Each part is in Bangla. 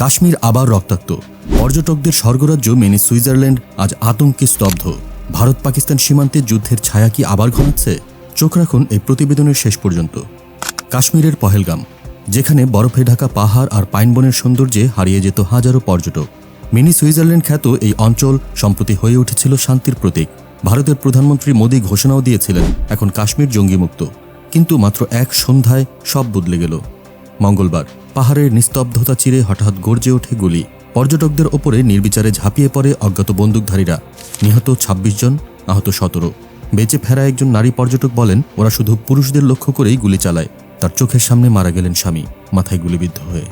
কাশ্মীর আবার রক্তাক্ত। পর্যটকদের স্বর্গরাজ্য মিনি সুইজারল্যান্ড আজ আতঙ্কে স্তব্ধ। ভারত পাকিস্তান সীমান্তে যুদ্ধের ছায়া কি আবার ঘনাচ্ছে? চোখ রাখুন এই প্রতিবেদনের শেষ পর্যন্ত। কাশ্মীরের পহেলগাম, যেখানে বরফে ঢাকা পাহাড় আর পাইনবনের সৌন্দর্যে হারিয়ে যেত হাজারো পর্যটক। মিনি সুইজারল্যান্ড খ্যাত এই অঞ্চল সম্প্রতি হয়ে উঠেছিল শান্তির প্রতীক। ভারতের প্রধানমন্ত্রী মোদী ঘোষণাও দিয়েছিলেন, এখন কাশ্মীর জঙ্গিমুক্ত। কিন্তু মাত্র এক সন্ধ্যায় সব বদলে গেল। মঙ্গলবার, পাহাড়ের নিস্তব্ধতা চিরে হঠাৎ গর্জে ওঠে গুলি। পর্যটকদের ওপরে নির্বিচারে ঝাঁপিয়ে পড়ে অজ্ঞাত বন্দুকধারীরা। নিহত ২৬ জন, আহত সতেরো। বেঁচে ফেরা একজন নারী পর্যটক বলেন, ওরা শুধু পুরুষদের লক্ষ্য করেই গুলি চালায়। তার চোখের সামনে মারা গেলেন স্বামী, মাথায় গুলিবিদ্ধ হয়ে।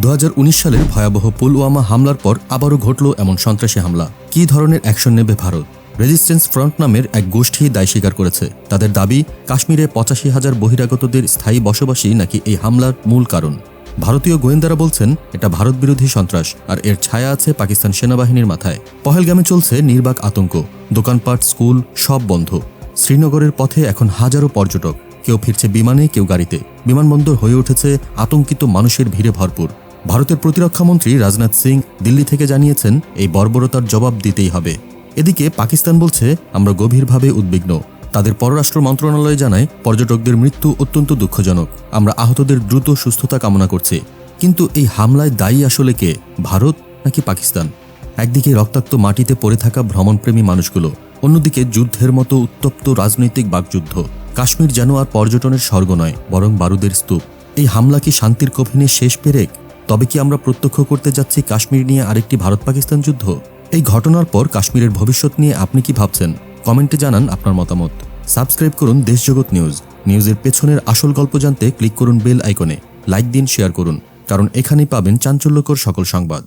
দু সালের ভয়াবহ পুলওয়ামা হামলার পর আবারও ঘটল এমন সন্ত্রাসী হামলা। কী ধরনের অ্যাকশন নেবে ভারত? রেজিস্ট্যান্স ফ্রন্ট নামের এক গোষ্ঠী দায় স্বীকার করেছে। তাদের দাবি, কাশ্মীরে পঁচাশি হাজার বহিরাগতদের স্থায়ী বসবাসী নাকি এই হামলার মূল কারণ। ভারতীয় গোয়েন্দারা বলছেন, এটা ভারত বিরোধী সন্ত্রাস, আর এর ছায়া আছে পাকিস্তান সেনাবাহিনীর মাথায়। পহেলগামে চলছে নির্বাক আতঙ্ক। দোকানপাট, স্কুল, সব বন্ধ। শ্রীনগরের পথে এখন হাজারো পর্যটক। কেউ ফিরছে বিমানে, কেউ গাড়িতে। বিমানবন্দর হয়ে উঠেছে আতঙ্কিত মানুষের ভিড়ে ভরপুর। ভারতের প্রতিরক্ষামন্ত্রী রাজনাথ সিং দিল্লি থেকে জানিয়েছেন, এই বর্বরতার জবাব দিতেই হবে। এদিকে পাকিস্তান বলছে, আমরা গভীরভাবে উদ্বিগ্ন। তাদের পররাষ্ট্র মন্ত্রণালয় জানায়, পর্যটকদের মৃত্যু অত্যন্ত দুঃখজনক। আমরা আহতদের দ্রুত সুস্থতা কামনা করছি। কিন্তু এই হামলায় দায়ী আসলে কে? ভারত নাকি পাকিস্তান? একদিকে রক্তাক্ত মাটিতে পড়ে থাকা ভ্রমণপ্রেমী মানুষগুলো, অন্যদিকে যুদ্ধের মতো উত্তপ্ত রাজনৈতিক বাকযুদ্ধ। কাশ্মীর যেন আর পর্যটনের স্বর্গ নয়, বরং বারুদের স্তূপ। এই হামলা কি শান্তির কফিনের শেষ পেরেক? তবে কি আমরা প্রত্যক্ষ করতে যাচ্ছি কাশ্মীর নিয়ে আরেকটি ভারত পাকিস্তান যুদ্ধ? এই ঘটনার পর কাশ্মীরের ভবিষ্যৎ নিয়ে আপনি কি ভাবছেন? কমেন্টে জানান আপনার মতামত। সাবস্ক্রাইব করুন দেশজগৎ নিউজ। নিউজের পেছনের আসল গল্প জানতে ক্লিক করুন বেল আইকনে। লাইক দিন, শেয়ার করুন। কারণ এখানেই পাবেন চাঞ্চল্যকর সকল সংবাদ।